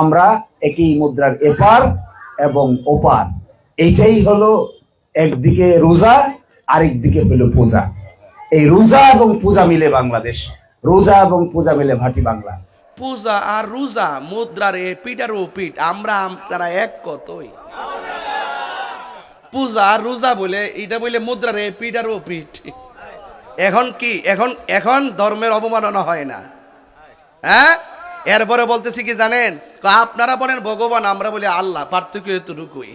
আমরা একই মুদ্রার এপার এবং ওপার। এইটাই হলো একদিকে রোজা, আরেকদিকে হলো পূজা। এই রোজা এবং পূজা মিলে বাংলাদেশ। রোজা এবং পূজা মিলে ভাটি বাংলা। পূজা আর রোজা মুদ্রার এ পিঠ আর ও পিঠ আমরা তারা এক কতই? পূজা আর রোজা বলে, এটা বলে মুদ্রার এ পিঠ আর ও পিঠ এখন কি, এখন এখন ধর্মের অবমাননা হয় না। হ্যাঁ? এরপরে বলতেছি কি জানেন? আপনারা বলেন ভগবান, আমরা বলি আল্লাহ, পার্থক্য এতটুকুই।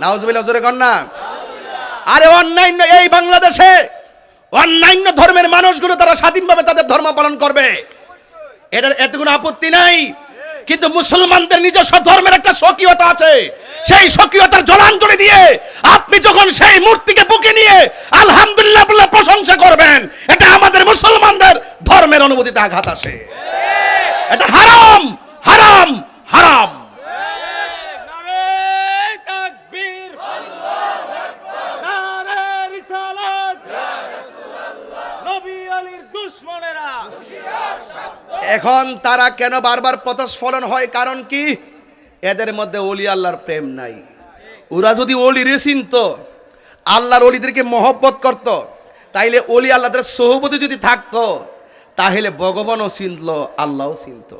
নাউজবিল্লাহ, জোরে কর আরে অন্যান্য এই বাংলাদেশে অন্যান্য ধর্মের মানুষগুলো তারা স্বাধীনভাবে তাদের ধর্ম পালন করবে। এটা এতে কোনো আপত্তি নাই। কিন্তু মুসলমানদের নিজস্ব ধর্মের একটা স্বকীয়তা আছে। সেই স্বকীয়তার জলাঞ্জলি দিয়ে আপনি যখন সেই মূর্তিকে বুকে নিয়ে আলহামদুলিল্লাহ প্রশংসা করবেন, এটা আমাদের মুসলমানদের ধর্মের অনুভূতিতে আঘাত আসে। এটা হারাম হারাম হারাম। এখন তারা কেন বারবার পথস্ফলন হয়? কারণ কি? এদের মধ্যে অলি আল্লাহর প্রেম নাই। ওরা যদি অলি রে চিনত আল্লাহর অলিদেরকে মহব্বত করত তাইলে অলি আল্লাহদের সহবতি যদি থাকতো তাহলে ভগবানও চিনল, আল্লাহও চিনত।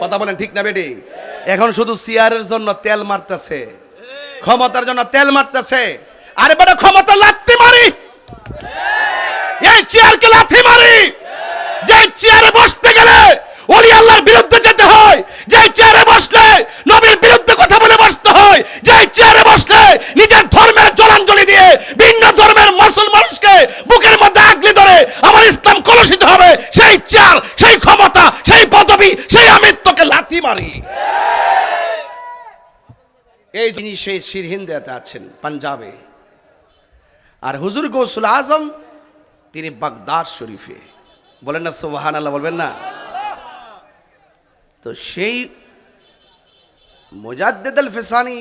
কথা বলেন ঠিক না বেটি? এখন শুধু সিয়ারের জন্য তেল মারতেছে, ক্ষমতার জন্য তেল মারতেছে। আরে বেটা ক্ষমতা লাগতে মারি। এই চেয়ারকে লাথি মারি যে চেয়ারে বসতে গেলে ওলি আল্লাহর বিরুদ্ধে যেতে হয় যে চেয়ারে বসলে নবীর বিরুদ্ধে কথা বলে বসতে হয় যে চেয়ারে বসলে নিজের ধর্মের জলাঞ্জলি দিয়ে ভিন্ন ধর্মের মুসলমান মানুষকে বুকের মধ্যে আগলি ধরে আমার ইসলাম কলুষিত হবে সেই চেয়ার সেই ক্ষমতা সেই পদবি সেই আমিত্বকে লাথি মারি যিনি সেই সিরহিন্দাতে আছেন, পাঞ্জাবে। আর হুজুর গৌসুল আজম, তিনি বাগদাদ শরীফে। বলেন না সোহান আল্লাহ বলবেন না? তো সেই মোজাদ্দেদ আল ফেসানি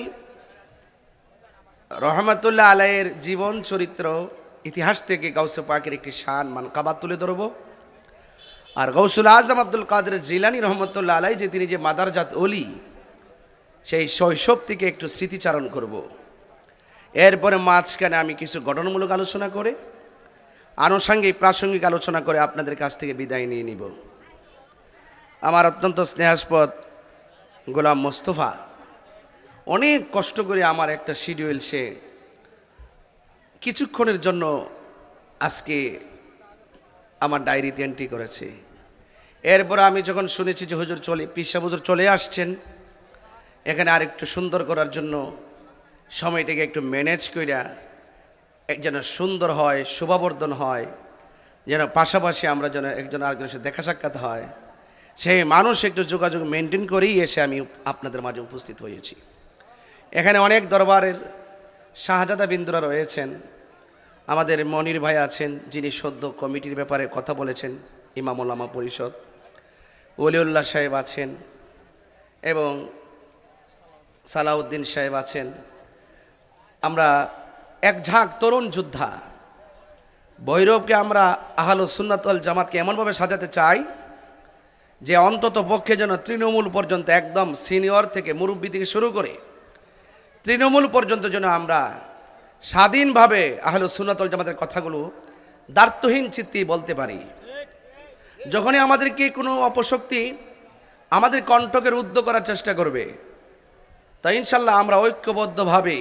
রহমতুল্লাহ আলাইয়ের জীবন চরিত্র, ইতিহাস থেকে গাউসে পাকের একটি শান মান কাবাদ তুলে ধরব। আর গৌসুল আজম আব্দুল কাদের জিলানি রহমতুল্লাহ আলাই যে তিনি যে মাদারজাত অলি সেই শৈশব থেকে একটু স্মৃতিচারণ করব। এরপরে মাঝখানে আমি কিছু গঠনমূলক আলোচনা করে, আনুষঙ্গিক প্রাসঙ্গিক আলোচনা করে আপনাদের কাছ থেকে বিদায় নিয়ে নিব। আমার অত্যন্ত স্নেহাস্পদ গোলাম মোস্তফা, অনেক কষ্ট করে আমার একটা শিডিউল সে কিছুক্ষণের জন্য আজকে আমার ডায়েরিতে এন্ট্রি করেছে। এরপর আমি যখন শুনেছি যে হুজুর চলে পিসা হুজুর চলে আসছেন এখানে আরেকটু সুন্দর করার জন্য সময়টাকে একটু ম্যানেজ কইরা যেন সুন্দর হয়, শোভাবর্ধন হয়, যেন পাশাপাশি আমরা যেন একজন আরেকজনের সাথে দেখা সাক্ষাৎ হয়। সেই মানুষ একটু যোগাযোগ মেনটেন করেই এসে আমি আপনাদের মাঝে উপস্থিত হয়েছি। এখানে অনেক দরবারের শাহজাদা বিন্দুরা রয়েছেন। আমাদের মনির ভাই আছেন, যিনি সদ্য কমিটির ব্যাপারে কথা বলেছেন ইমামুল্লামা পরিষদ। ওলিউল্লাহ সাহেব আছেন এবং সালাউদ্দিন সাহেব আছেন। আমরা এক ঝাঁক তরুণ যোদ্ধা, ভৈরবকে আমরা আহল সুন্নাতল জামাতকে এমনভাবে সাজাতে চাই যে অন্তত পক্ষে যেন তৃণমূল পর্যন্ত একদম সিনিয়র থেকে মুরব্বী থেকে শুরু করে তৃণমূল পর্যন্ত যেন আমরা স্বাধীনভাবে আহল সুন্নাতল জামাতের কথাগুলো দার্থহীন চিত্তি বলতে পারি। যখনই আমাদেরকে কোনো অপশক্তি আমাদের কণ্ঠকে রুদ্ধ করার চেষ্টা করবে তা ইনশাল্লাহ আমরা ঐক্যবদ্ধভাবে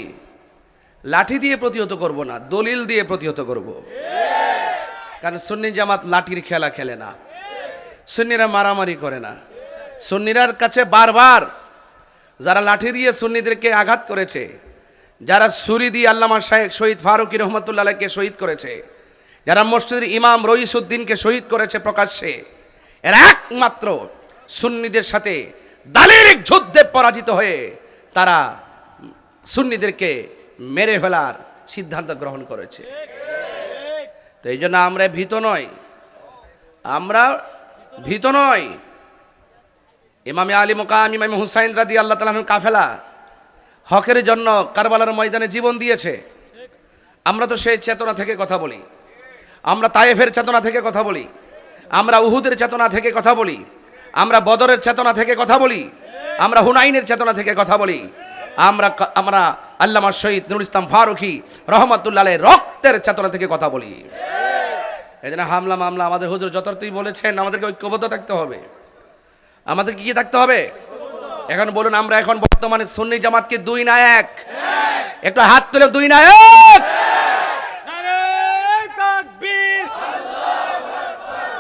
লাঠি দিয়ে প্রতিহত করব না, দলিল দিয়ে প্রতিহত করব। কারণ সুন্নি জামাত লাঠির খেলা খেলে না। সুন্নিরা মারামারি করে না। সুন্নিরার কাছে বারবার যারা লাঠি দিয়ে সুন্নিদেরকে আঘাত করেছে, যারা সুরি দিয়ে আল্লামা শাহেখ শহীদ ফারুকি রহমতুল্লাহকে শহীদ করেছে, যারা মসজিদের ইমাম রইসুদ্দিনকে শহীদ করেছে প্রকাশ্যে, এরা একমাত্র সুন্নিদের সাথে দালিলিক যুদ্ধে পরাজিত হয়ে তারা সুন্নিদেরকে মেরে ফেলার সিদ্ধান্ত গ্রহণ করেছে। তো এই জন্য আমরা ভীত নয় আমরা ভীত নয় ইমামে আলী মোকাম, ইমাম হুসাইন রাদি আল্লাহ তালামের কাফেলা হকের জন্য কারবালার ময়দানে জীবন দিয়েছে। আমরা তো সেই চেতনা থেকে কথা বলি। আমরা তায়েফের চেতনা থেকে কথা বলি। আমরা উহুদের চেতনা থেকে কথা বলি। আমরা বদরের চেতনা থেকে কথা বলি। আমরা হুনাইনের চেতনা থেকে কথা বলি। আমরা আমরা আল্লামা শহীদ নুরুল ইসলাম ফারুকি রহমতুল্লাহ রক্তের চেতনা থেকে কথা বলি। এই জন্য হামলা মামলা আমাদের হুজুর যথার্থই বলেছেন, আমাদেরকে ঐক্যবদ্ধ থাকতে হবে। আমাদের কি কি থাকতে হবে? এখন বলুন, আমরা এখন বর্তমানে সুন্নি জামাতকে দুই না এক একটু হাত তুলে, দুই না এক নারে তাকবীর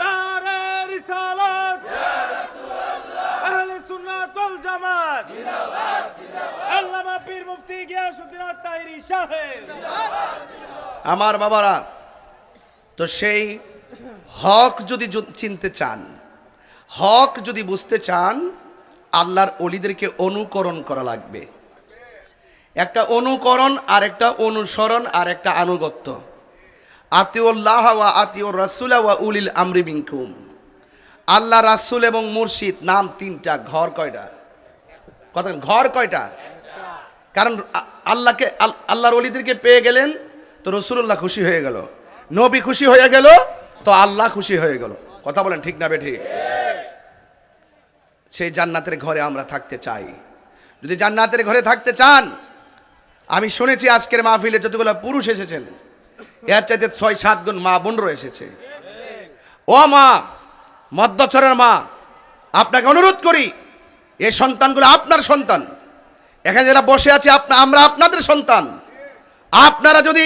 নারে রিসালাত আহলে সুন্নাত ওয়াল জামাত আল্লামা পীর মুফতি গিয়াসউদ্দিন আত-তাহিরি সাহেব। আমার বাবারা তো সেই হক যদি চিনতে চান হক যদি বুঝতে চান আল্লাহর অলিদেরকে অনুকরণ করা লাগবে। একটা অনুকরণ আর একটা অনুসরণ আর একটা আনুগত্য। আতিউল্লাহ ওয়া আতিউর রাসুলা ওয়া উলিল আমরি মিনকুম। আল্লাহ রাসুল এবং মুর্শিদ নাম তিনটা ঘর কয়টা? কথা ঘর কয়টা? কারণ আল্লাহকে, আল- আল্লাহর অলিদেরকে পেয়ে গেলেন, তো রসুল্লাহ খুশি হয়ে গেল। নবী খুশি হয়ে গেল, তো আল্লাহ খুশি হয়ে গেল। কথা বলেন ঠিক না বেঠিক সেই জান্নাতের ঘরে আমরা থাকতে চাই। যদি জান্নাতের ঘরে থাকতে চান, আমি শুনেছি আজকের মাহফিলে যতগুলো পুরুষ এসেছেন, এর চাইতে ছয়, সাত গুণ মা বোনরও এসেছে। ও মা মদ্যচরের মা, আপনাকে অনুরোধ করি এই সন্তানগুলো আপনার সন্তান। এখানে যারা বসে আছে, আপনা, আমরা আপনাদের সন্তান। আপনারা যদি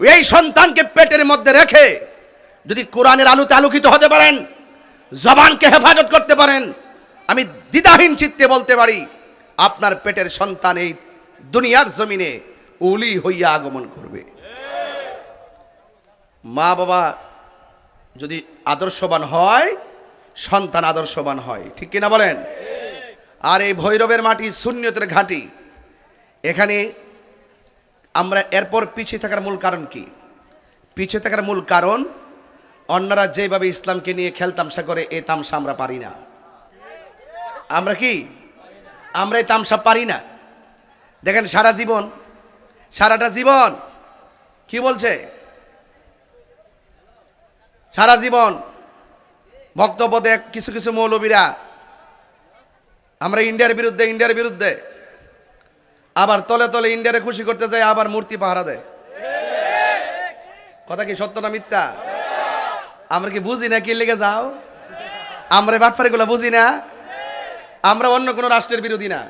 এই সন্তানকে পেটের মধ্যে রেখে যদি কোরআনের আলোতে আলোকিত হতে পারেন, জবানকে হেফাজত করতে পারেন, আমি দ্বিধাহীন চিত্তে বলতে পারি, আপনার পেটের সন্তান এই দুনিয়ার জমিনে উলি হইয়া আগমন করবে। মা বাবা যদি আদর্শবান হয়, সন্তান আদর্শবান হয়, ঠিক কিনা বলেন? আর এই ভৈরবের মাটি শূন্যতের ঘাঁটি। এখানে আমরা এরপর পিছিয়ে থাকার মূল কারণ কি? পিছিয়ে থাকার মূল কারণ, অন্যরা যেভাবে ইসলামকে নিয়ে খেলতামশা করে এই তামসা আমরা পারি না। আমরা কি? আমরা এই তামসা পারি না। দেখেন, সারা জীবন, সারাটা জীবন, কি বলছে? সারা জীবন, বক্তব্য দেখ কিছু কিছু মৌলবীরা। আমরা ইন্ডিয়ার বিরুদ্ধে ইন্ডিয়ার বিরুদ্ধে। আবার তলে তলে ইন্ডিয়ারে খুশি করতে যায়, আবার মূর্তি পাহারা দেয়। কথা কি সত্য না মিথ্যা? আমরা কি বুঝি না কি লেগে যাও? আমরা বাটফারিগুলো বুঝি না? আমরা অন্য কোনো রাষ্ট্রের বিরোধী না।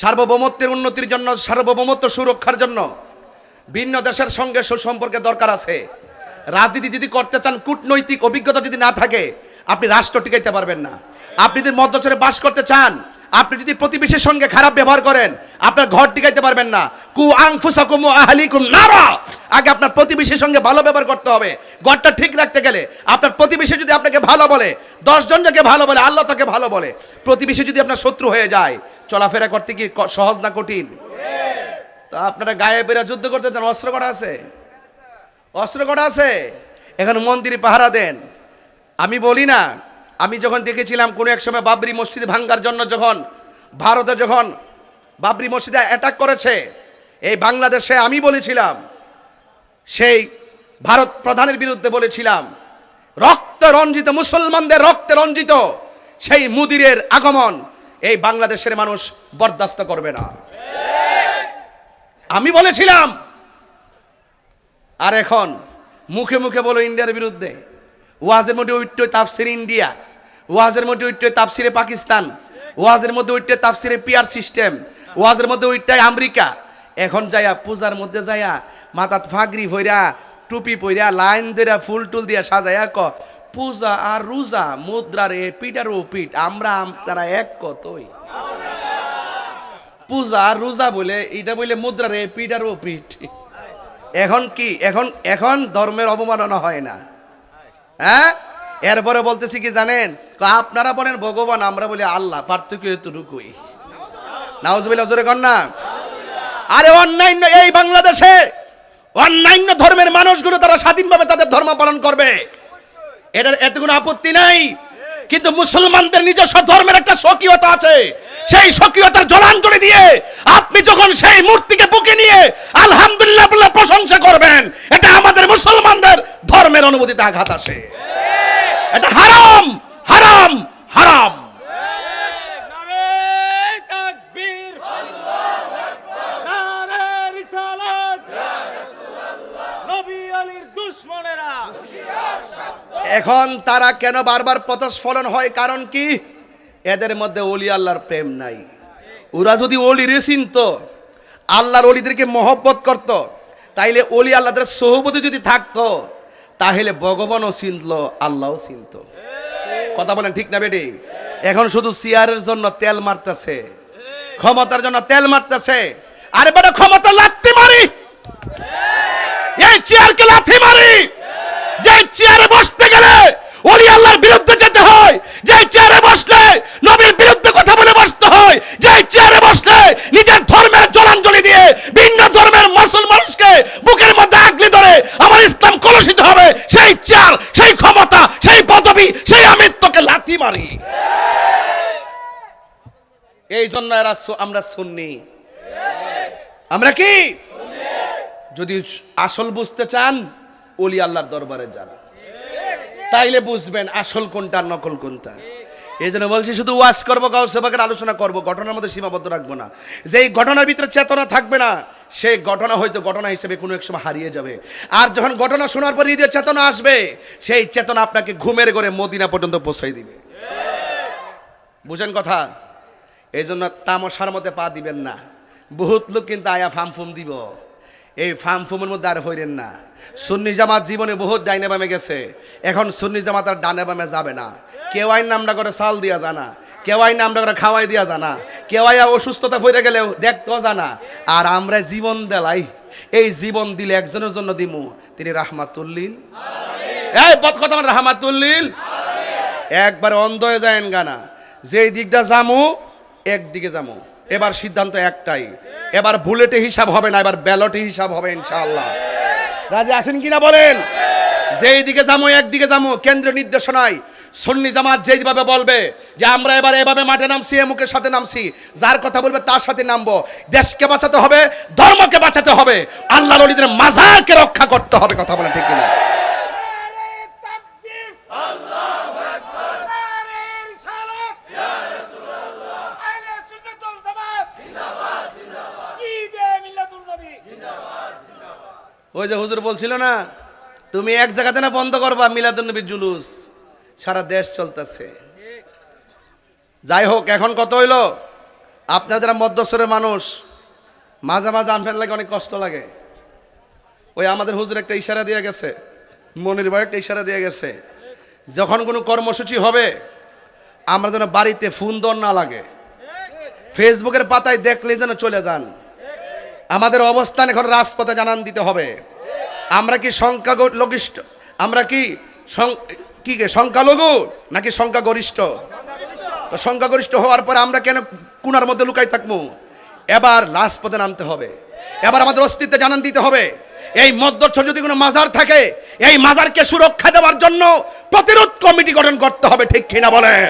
সার্বভৌমত্বের উন্নতির জন্য, সার্বভৌমত্ব সুরক্ষার জন্য ভিন্ন দেশের সঙ্গে সুসম্পর্কের দরকার আছে। রাজনীতি যদি করতে চান, কূটনৈতিক অভিজ্ঞতা যদি না থাকে, আপনি রাষ্ট্র টিকাইতে পারবেন না। আপনি যদি মধ্যচরে বাস করতে চান, আপনি যদি প্রতিবেশীর সঙ্গে খারাপ ব্যবহার করেন, আপনার ঘর টিকাইতে পারবেন না। কু আংফুসাকুম আহলিকুম নারা। আগে আপনার প্রতিবেশীর সঙ্গে ভালো ব্যবহার করতে হবে। ঘরটা ঠিক রাখতে গেলে আপনার প্রতিবেশী যদি আপনাকে ভালো বলে দশজন যাকে ভালো বলে, আল্লাহ তাকে ভালো বলে, প্রতিবেশী যদি আপনার শত্রু হয়ে যায়, চলাফেরা করতে কি ক- সহজ না কঠিন? তা আপনারা গায়ে বেরা যুদ্ধ করতে দেন, অস্ত্র করা আছে? অস্ত্র করা আছে? এখন মন্দিরে পাহারা দেন। আমি বলি না আমি যখন দেখেছিলাম কোনো এক সময় বাবরি মসজিদ ভাঙ্গার জন্য যখন ভারতে যখন বাবরি মসজিদে অ্যাটাক করেছে, এই বাংলাদেশে আমি বলেছিলাম, সেই ভারত প্রধানের বিরুদ্ধে বলেছিলাম, রক্ত রঞ্জিত, মুসলমানদের রক্তে রঞ্জিত সেই মুদিরের আগমন এই বাংলাদেশের মানুষ বরদাস্ত করবে না। আমি বলেছিলাম, আর এখন মুখে মুখে বলো ইন্ডিয়ার বিরুদ্ধে, ওয়াজের মধ্যে উঠতে তাফসির ইন্ডিয়া ওয়াজের মধ্যে উঠতে তাফসিরে পাকিস্তান, ওয়াজের মধ্যে উঠতে তাফসিরে পিয়ার সিস্টেম, ওয়াজের মধ্যে উঠটাই আমেরিকা। এখন যাইয়া, পূজার মধ্যে যাইয়া, মাথাত ফাগরি ভইরা, টুপি পইরা, লাইন ধইরা, ফুল টুল দিয়া সাজাইয়া ক, পূজা আর রোজা, মুদ্রার এ পিটার ও পিট আমরা আপনারা এক কতই? পূজা আর রোজা বলে এটা বলে মুদ্রার এ পিটার ও পিট এখন কি, এখন এখন ধর্মের অবমাননা হয় না। হ্যাঁ? এরপরে বলতেছি কি জানেন? আপনারা বলেন ভগবান, আমরা বলি আল্লাহ, পার্থক্য এতটুকুই। নাউজবিল্লাহ, জোরে কর না? আরে অন্যান্য এই বাংলাদেশে অন্যান্য ধর্মের মানুষগুলো তারা স্বাধীনভাবে তাদের ধর্ম পালন করবে। এটার এত কোনো আপত্তি নাই। কিন্তু মুসলমানদের নিজস্ব ধর্মের একটা স্বকীয়তা আছে। সেই স্বকীয়তার জলাঞ্জলি দিয়ে আপনি যখন সেই মূর্তিকে বুকে নিয়ে আলহামদুলিল্লাহ প্রশংসা করবেন, এটা আমাদের মুসলমানদের ধর্মের অনুভূতিতে আঘাত আসে। এটা হারাম হারাম হারাম। এখন তারা কেন বারবার প্রতস্ফলন হয়? কারণ কি? এদের মধ্যে অলি আল্লাহর প্রেম নাই। ওরা যদি অলিরে চিনত আল্লাহর অলিদেরকে মহব্বত করত, তাইলে অলি আল্লাহদের সহবতে যদি থাকতো তাহলে ভগবানও চিনল, আল্লাহও চিনত। কথা বলেন ঠিক না বেটি? এখন শুধু চেয়ারের জন্য তেল মারতেছে, ক্ষমতার জন্য তেল মারতেছে। আরে বেটা ক্ষমতা লাগতে মারি। এই চেয়ারকে লাথি মারি। যে চেয়ারে বসতে গেলে ওলি আল্লাহর বিরুদ্ধে যেতে হয় যে চেয়ারে বসলে নবীর বিরুদ্ধে কথা বলে বসতে হয় যে চেয়ারে বসলে নিজের ধর্মের জলাঞ্জলি দিয়ে ভিন্ন ধর্মের মুসলমান মানুষকে বুকের মধ্যে আগলি ধরে আমার ইসলাম কলুষিত হবে সেই চেয়ার সেই ক্ষমতা, সেই পদবি, সেই আমিত্বকে লাথি মারি। এই জন্য এরা আমরা শুননি আমরা কি? যদি আসল বুঝতে চান, ওলি আল্লাহর দরবারে যান। তাইলে বুঝবেন আসল কোনটা নকল কোনটা। এই জন্য বলছি, শুধু ওয়াজ করব গাউসেবাকের আলোচনা করব, ঘটনার মধ্যে সীমাবদ্ধ রাখব না। যেই ঘটনার ভিতরে চেতনা থাকবে না, সেই ঘটনা হয়তো ঘটনা হিসেবে কোনো এক সময় হারিয়ে যাবে। আর যখন ঘটনা শোনার পর হৃদয়ে চেতনা আসবে, সেই চেতনা আপনাকে ঘুমের ঘরে মদিনা পর্যন্ত পৌঁছাই দিবে। বুঝেন কথা? এই জন্য তামশার মধ্যে পা দিবেন না। বহুত লোক কিন্তু আয়া ফার্ম ফুম দিব। এই ফার্ম ফুমের মধ্যে আর হইলেন না। সুন্নি জামাত জীবনে বহুত ডাইনে বামে গেছে। এখন সুন্নি জামাত আর ডানে বামে যাবে না। কেউ আইন নামটা করে চাল দিয়া জানা কেউ আইন নামটা করে খাওয়াই দিয়া জানা কেউ আইয়া অসুস্থতা ফিরে গেলেও দেখতেও জানা। আর আমরা জীবন দেলাই এই জীবন দিলে একজনের জন্য দিমু তিনি রাহমাতুল্লিল। এই বদ কথা আমার রাহমাতুল্লিল। একবার অন্ধ হয়ে যায় গানা যেই দিকটা যামু একদিকে যামু। এবার সিদ্ধান্ত একটাই এবার বুলেটে হিসাব হবে না এবার ব্যালটে হিসাব হবে ইনশাআল্লাহ। রাজি আছেন কিনা বলেন? যেই দিকে যামু একদিকে যামু কেন্দ্রীয় নির্দেশনায় সন্নি জামাত যেইভাবে বলবে যে আমরা এবার এভাবে মাঠে নামছি এমুকের সাথে নামছি, যার কথা বলবে তার সাথে নামবো। দেশকে বাঁচাতে হবে, ধর্মকে বাঁচাতে হবে আল্লাহ নলিদের মাজারকে রক্ষা করতে হবে কথা বলে ঠিক কিনা? ওই যে হুজুর বলছিল না, তুমি এক জায়গাতে না বন্ধ করবা মিলাদুন নবীর জুলুস। সারা দেশ চলতেছে। যাই হোক এখন কত হইল? আপনাদের যারা মধ্যস্বরের মানুষ, মাঝে মাঝে আনফেন লাগে অনেক কষ্ট লাগে। ওই আমাদের হুজুর একটা ইশারা দিয়ে গেছে, মনির ভাই একটা ইশারা দিয়ে গেছে, যখন কোনো কর্মসূচি হবে, আমরা যেন বাড়িতে ফোন দর না লাগে। ফেসবুকের পাতায় দেখলে যেন চলে যান। আমাদের অবস্থান এখন রাজপথে জানান দিতে হবে। আমরা কি সংখ্যালঘিষ্ঠ আমরা কি কি কে সংখ্যালঘু নাকি সংখ্যাগরিষ্ঠ? তো সংখ্যাগরিষ্ঠ হওয়ার পরে আমরা কেন কুনার মধ্যে লুকাই থাকব? এবার লাশ পদে নামতে হবে। এবার আমাদের অস্তিত্বে জানান দিতে হবে। এই মধ্যচ্ছর যদি কোনো মাজার থাকে, এই মাজারকে সুরক্ষা দেওয়ার জন্য প্রতিরোধ কমিটি গঠন করতে হবে, ঠিক কিনা বলেন?